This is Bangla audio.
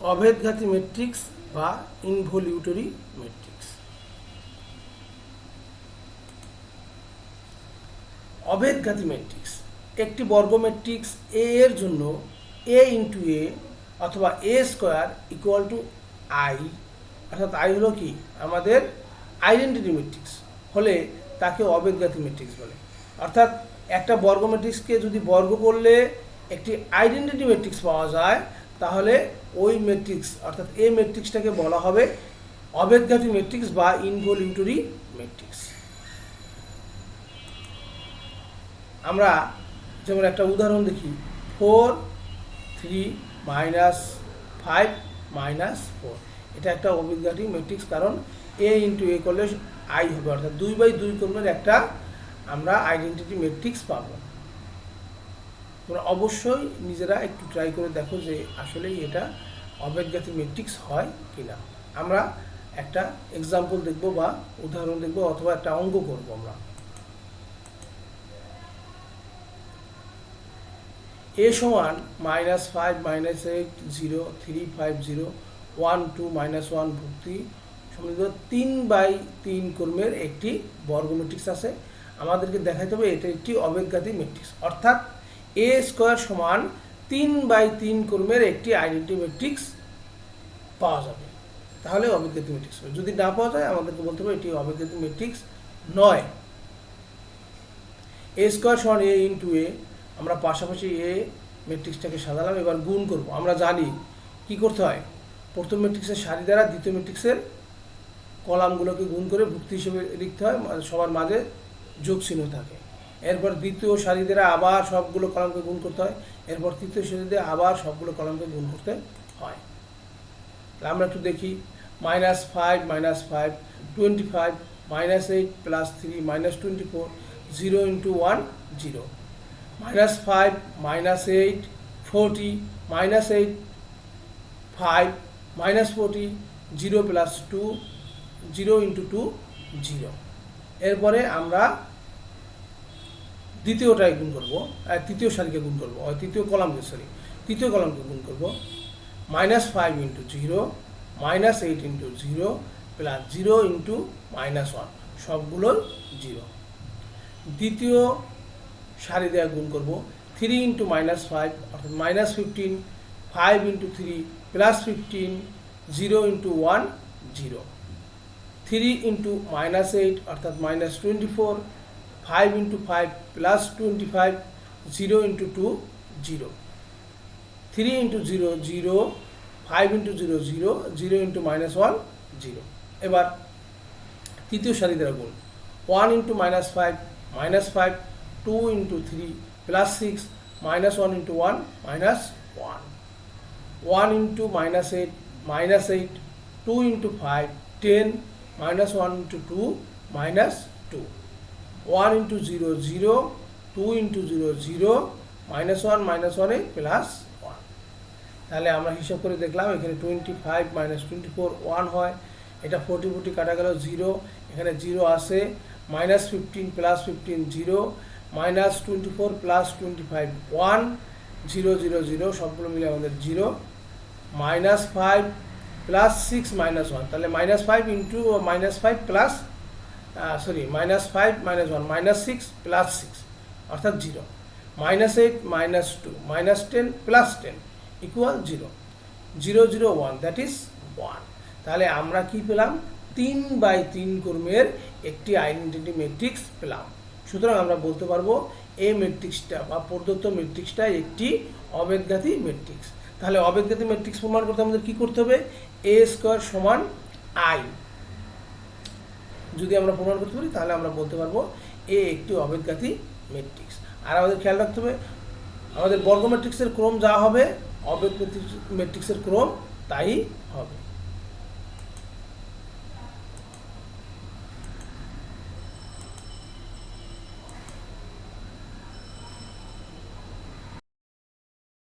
অভেদঘাতী ম্যাট্রিক্স বা ইনভলিউটরি ম্যাট্রিক্স অভেদঘাতী ম্যাট্রিক্স একটি বর্গ ম্যাট্রিক্স এ এর জন্য এ ইন্টু এ অথবা A square equal to I অর্থাৎ আই হলো কি? আমাদের আইডেন্টিটি ম্যাট্রিক্স হলে তাকে অবেদঘাতী ম্যাট্রিক্স বলে। অর্থাৎ একটা বর্গ ম্যাট্রিক্সকে যদি বর্গ করলে একটি আইডেন্টিটি ম্যাট্রিক্স পাওয়া যায় তাহলে ওই ম্যাট্রিক্স অর্থাৎ এই ম্যাট্রিক্সটাকে বলা হবে অবেদঘাতী ম্যাট্রিক্স বা ইনভলিউটরি ম্যাট্রিক্স আমরা যেমন একটা উদাহরণ দেখি four three minus five minus four এটা একটা অভিজ্ঞাটি ম্যাট্রিক্স কারণ এ ইন্টু এ করলে আই হবে, অর্থাৎ দুই বাই দুই কর্মের একটা আমরা আইডেন্টিটি ম্যাট্রিক্স পাবো। তোমরা অবশ্যই নিজেরা একটু ট্রাই করে দেখো যে আসলেই এটা অবেদগাতি ম্যাট্রিক্স হয় কি না আমরা একটা এক্সাম্পল দেখব বা উদাহরণ দেখব অথবা একটা অঙ্গ করব আমরা। এ সমান minus five minus eight zero three five zero one two minus one ভর্তি সমৃদ্ধ তিন বাই তিন কর্মের একটি বর্গ ম্যাট্রিক্স আছে। আমাদেরকে দেখাতে হবে এটা একটি অবেদঘাতী ম্যাট্রিক্স অর্থাৎ এ স্কোয়ার সমান তিন বাই তিন কর্মের একটি আইডেন্টি ম্যাট্রিক্স পাওয়া যাবে। তাহলে অবেদঘাতী ম্যাট্রিক্স হবে। যদি না পাওয়া যায়, আমাদেরকে বলতে হবে এটি অবেদঘাতী ম্যাট্রিক্স নয়। এ স্কোয়ার সমান এ ইন্টু এ আমরা পাশাপাশি এ ম্যাট্রিক্সটাকে সাজালাম, এবার গুণ করব। আমরা জানি কি করতে হয়? প্রথম ম্যাট্রিক্সের সারি দ্বারা দ্বিতীয় ম্যাট্রিক্সের কলামগুলোকে গুণ করে ভুক্তি হিসেবে লিখতে হয় মানে সবার মাঝে যোগ চিহ্ন থাকে। এরপর দ্বিতীয় সারি দ্বারা আবার সবগুলো কলামকে গুণ করতে হয়। এরপর তৃতীয় সারি আবার সবগুলো কলামকে গুণ করতে হয়। আমরা একটু দেখি minus five minus five twenty five minus eight plus three minus twenty four zero into one zero minus five minus eight forty minus eight five minus forty zero plus two zero into two zero এরপরে আমরা দ্বিতীয়টায় গুণ করব তৃতীয় সারিকে গুণ করব তৃতীয় কলামকে সরি তৃতীয় কলামকে গুণ করব minus five into zero minus eight into zero plus zero into minus one সবগুলোর জিরো দ্বিতীয় সারি দেওয়া গুণ করব থ্রি ইন্টু মাইনাস ফাইভ অর্থাৎ minus fifteen five into three plus fifteen zero into one zero three into minus eight অর্থাৎ minus twenty four five into five plus twenty five zero into two zero three into zero zero five into zero zero zero into minus one zero এবার তৃতীয় সারি দ্বারা গুণ। One into minus five minus five two into three plus six minus one into one minus one one into minus eight minus eight two into five ten minus one into two minus two one into zero zero two into zero zero minus one minus ওয়ানে প্লাস ওয়ান তাহলে আমরা হিসাব করে দেখলাম এখানে twenty five minus twenty four one হয়। এটা ফোর্টি ফোর্টি কাটা গেল জিরো এখানে জিরো আসে। Minus fifteen plus fifteen zero minus twenty four plus twenty five one zero zero zero সবগুলো মিলে আমাদের zero minus five plus six minus one তাহলে minus five into minus five plus sorry minus five minus one minus six plus six অর্থাৎ zero minus eight minus two minus ten plus ten equal zero zero zero one that is one তাহলে আমরা কি পেলাম? তিন বাই তিন কর্মের একটি আইডেন্টিটি ম্যাট্রিক্স পেলাম। সুতরাং আমরা বলতে পারব এই ম্যাট্রিক্সটা বা প্রদত্ত ম্যাট্রিক্সটা একটি অবেদঘাতী ম্যাট্রিক্স তাহলে অবেদঘাতী ম্যাট্রিক্স প্রমাণ করতে আমাদের কী করতে হবে? এ স্কোয়ার সমান আই যদি আমরা প্রমাণ করতে পারি, তাহলে আমরা বলতে পারব এ একটি অবেদঘাতী ম্যাট্রিক্স আর আমাদের খেয়াল রাখতে হবে, আমাদের বর্গ ম্যাট্রিক্সের ক্রম যা হবে অবেদ ম্যাট্রিক্সের ক্রম তাই হবে।